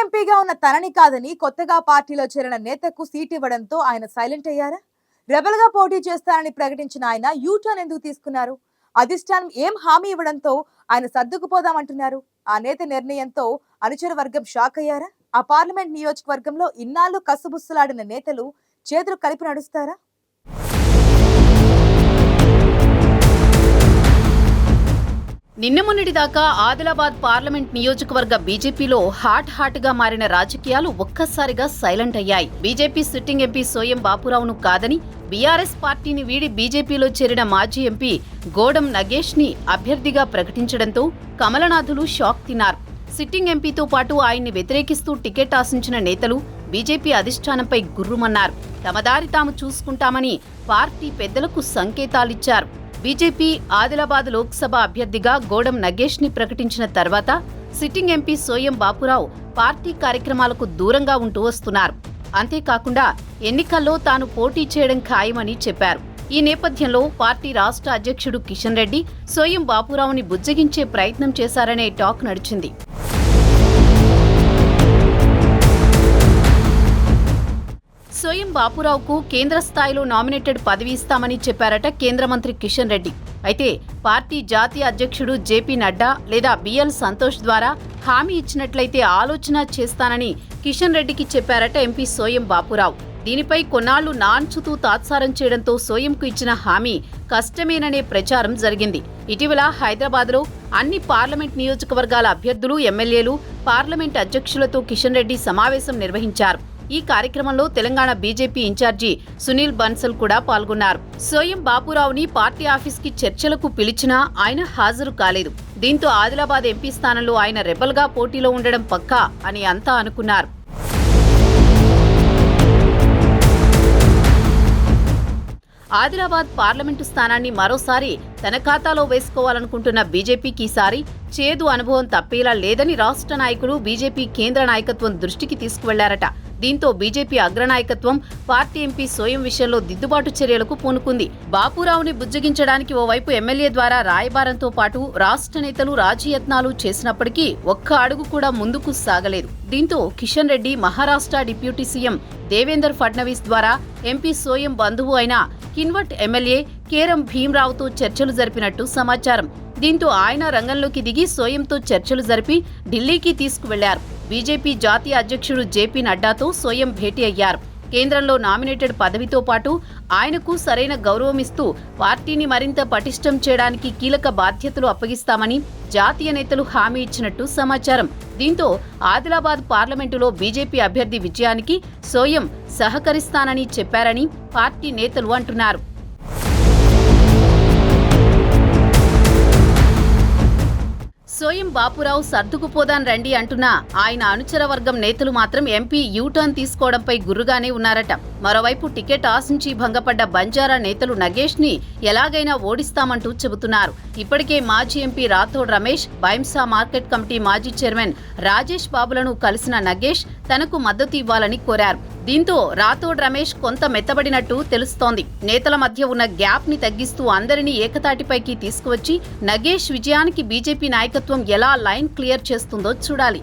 ఎంపీగా ఉన్న తనని కాదని కొత్తగా పార్టీలో చేరిన నేతకు సీట్ ఇవ్వడంతో ఆయన సైలెంట్ అయ్యారా? రెబల్గా పోటీ చేస్తానని ప్రకటించిన ఆయన యూటర్న్ ఎందుకు తీసుకున్నారు? అధిష్టానం ఏం హామీ ఇవ్వడంతో ఆయన సర్దుకుపోదామంటున్నారు? ఆ నేత నిర్ణయంతో అనుచర వర్గం షాక్ అయ్యారా? ఆ పార్లమెంట్ నియోజకవర్గంలో ఇన్నాళ్ళు కసుబుస్సులాడిన నేతలు చేతులు కలిపి నడుస్తారా? నిన్న మొన్నటిదాకా ఆదిలాబాద్ పార్లమెంట్ నియోజకవర్గ బీజేపీలో హాట్ హాట్గా మారిన రాజకీయాలు ఒక్కసారిగా సైలెంట్ అయ్యాయి. బీజేపీ సిట్టింగ్ ఎంపీ సోయం బాపురావును కాదని బీఆర్ఎస్ పార్టీని వీడి బీజేపీలో చేరిన మాజీ ఎంపీ గోడం నగేష్ని అభ్యర్థిగా ప్రకటించడంతో కమలనాథులు షాక్ తిన్నారు. సిట్టింగ్ ఎంపీతో పాటు ఆయన్ని వ్యతిరేకిస్తూ టికెట్ ఆశించిన నేతలు బీజేపీ అధిష్టానంపై గుర్రుమన్నారు. తమ దారి తాము చూసుకుంటామని పార్టీ పెద్దలకు సంకేతాలిచ్చారు. బీజేపీ ఆదిలాబాద్ లోక్సభ అభ్యర్థిగా గోడం నగేష్ని ప్రకటించిన తర్వాత sitting MP Soyam Bapurao party కార్యక్రమాలకు దూరంగా ఉంటూ వస్తున్నారు. అంతేకాకుండా ఎన్నికల్లో తాను పోటీ చేయడం ఖాయమని చెప్పారు. ఈ నేపథ్యంలో పార్టీ రాష్ట్ర అధ్యక్షుడు కిషన్ రెడ్డి సోయం బాపురావుని బుజ్జగించే ప్రయత్నం చేశారనే టాక్ నడిచింది. సోయం బాపురావుకు కేంద్ర స్థాయిలో నామినేటెడ్ పదవి ఇస్తామని చెప్పారట కేంద్ర మంత్రి కిషన్ రెడ్డి. అయితే పార్టీ జాతీయ అధ్యక్షుడు జేపీ నడ్డా లేదా బిఎల్ సంతోష్ ద్వారా హామీ ఇచ్చినట్లయితే ఆలోచన చేస్తానని కిషన్ రెడ్డికి చెప్పారట ఎంపీ సోయం బాపురావు. దీనిపై కొన్నాళ్ళు నాన్చుతూ తాత్సారం చేయడంతో సోయంకు ఇచ్చిన హామీ కష్టమేననే ప్రచారం జరిగింది. ఇటీవల హైదరాబాద్లో అన్ని పార్లమెంట్ నియోజకవర్గాల అభ్యర్థులు ఎమ్మెల్యేలు పార్లమెంట్ అధ్యక్షులతో కిషన్ రెడ్డి సమావేశం నిర్వహించారు. ఈ కార్యక్రమంలో తెలంగాణ బీజేపీ ఇన్ఛార్జి సునీల్ బన్సల్ కూడా పాల్గొన్నారు. స్వయం బాపురావుని పార్టీ ఆఫీస్కి చర్చలకు పిలిచినా ఆయన హాజరు కాలేదు. దీంతో ఆదిలాబాద్ ఎంపీ స్థానంలో ఆయన రెబల్గా పోటీలో ఉండడం పక్కా అని అంతా అనుకున్నారు. ఆదిలాబాద్ పార్లమెంటు స్థానాన్ని మరోసారి తన ఖాతాలో వేసుకోవాలనుకుంటున్న బీజేపీకి ఈసారి చేదు అనుభవం తప్పేలా లేదని రాష్ట్ర నాయకులు బీజేపీ కేంద్ర నాయకత్వం దృష్టికి తీసుకువెళ్ళారట. దీంతో బీజేపీ అగ్రనాయకత్వం పార్టీ ఎంపీ సోయం విషయంలో దిద్దుబాటు చర్యలకు పూనుకుంది. బాపురావుని బుజ్జగించడానికి ఓవైపు ఎమ్మెల్యే ద్వారా రాయబారంతో పాటు రాష్ట్ర నేతలు రాజయత్నాలు చేసినప్పటికీ ఒక్క అడుగు కూడా ముందుకు సాగలేదు. దీంతో కిషన్ రెడ్డి మహారాష్ట్ర డిప్యూటీ సీఎం దేవేందర్ ఫడ్నవీస్ ద్వారా ఎంపీ సోయం బంధువు అయిన కిన్వట్ ఎమ్మెల్యే కేరం భీమ్రావుతో చర్చలు జరిపినట్టు సమాచారం. దీంతో ఆయన రంగంలోకి దిగి సోయంతో చర్చలు జరిపి ఢిల్లీకి తీసుకువెళ్ళారు. బీజేపీ జాతీయ అధ్యక్షుడు జేపీ నడ్డాతో స్వయం భేటీ అయ్యారు. కేంద్రంలో నామినేటెడ్ పదవితో పాటు ఆయనకు సరైన గౌరవమిస్తూ పార్టీని మరింత పటిష్టం చేయడానికి కీలక బాధ్యతలు అప్పగిస్తామని జాతీయ నేతలు హామీ ఇచ్చినట్టు సమాచారం. దీంతో ఆదిలాబాద్ పార్లమెంటులో బీజేపీ అభ్యర్థి విజయానికి సోయం సహకరిస్తానని చెప్పారని పార్టీ నేతలు అంటున్నారు. సోయం బాపురావు సర్దుకుపోదాన్ రండి అంటున్నా ఆయన అనుచర వర్గం నేతలు మాత్రం ఎంపీ యూటర్న్ తీసుకోవడంపై గుర్రుగానే ఉన్నారట. మరోవైపు టికెట్ ఆశించి భంగపడ్డ బంజారా నేతలు నగేష్ని ఎలాగైనా ఓడిస్తామంటూ చెబుతున్నారు. ఇప్పటికే మాజీ MP Rathod Ramesh Bhainsa market committee మాజీ చైర్మన్ రాజేష్ బాబులను కలిసిన నగేష్ తనకు మద్దతు ఇవ్వాలని కోరారు. దీంతో రాథోడ్ రమేష్ కొంత మెత్తబడినట్టు తెలుస్తోంది. నేతల మధ్య ఉన్న గ్యాప్ని తగ్గిస్తూ అందరినీ ఏకతాటిపైకి తీసుకువచ్చి నగేష్ విజయానికి బీజేపీ నాయకత్వం ఎలా లైన్ క్లియర్ చేస్తుందో చూడాలి.